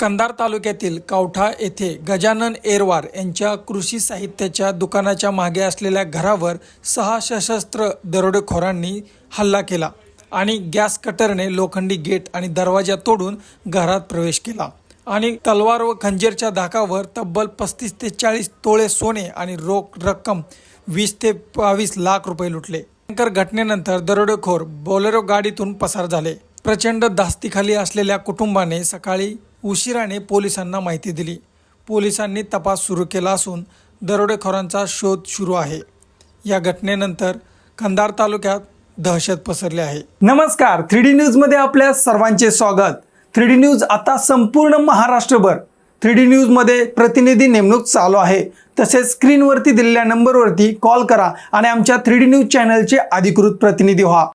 कंधार तालुक्यातील कावठा येथे गजानन एरवार यांच्या कृषी साहित्याच्या दुकानाच्या मागे असलेल्या घरावर सहा सशस्त्र दरोडेखोरांनी हल्ला केला आणि गॅस कटरने लोखंडी गेट आणि दरवाजा तोडून घरात प्रवेश केला. आणि तलवार व खंजीरच्या धाकावर तब्बल पस्तीस ते चाळीस तोळे सोने आणि रोख रक्कम वीस ते बावीस लाख रुपये लुटले. भयंकर घटनेनंतर दरोडेखोर बोलेरो गाडीतून पसार झाले. प्रचंड धास्तीखाली असलेल्या कुटुंबाने सकाळी उशिराने पोलिसांना माहिती दिली. पोलिसांनी तपास सुरू केला असून दरोडेखोरांचा शोध सुरू आहे. या घटनेनंतर कंधार तालुक्यात दहशत पसरली आहे. नमस्कार. थ्री डी न्यूजमध्ये आपल्या सर्वांचे स्वागत. थ्री डी न्यूज आता संपूर्ण महाराष्ट्रभर. थ्री डी न्यूजमध्ये प्रतिनिधी नेमणूक चालू आहे. तसेच स्क्रीनवरती दिलेल्या नंबरवरती कॉल करा आणि आमच्या थ्री डी न्यूज चॅनलचे अधिकृत प्रतिनिधी व्हा.